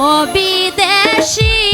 ও বিদেশি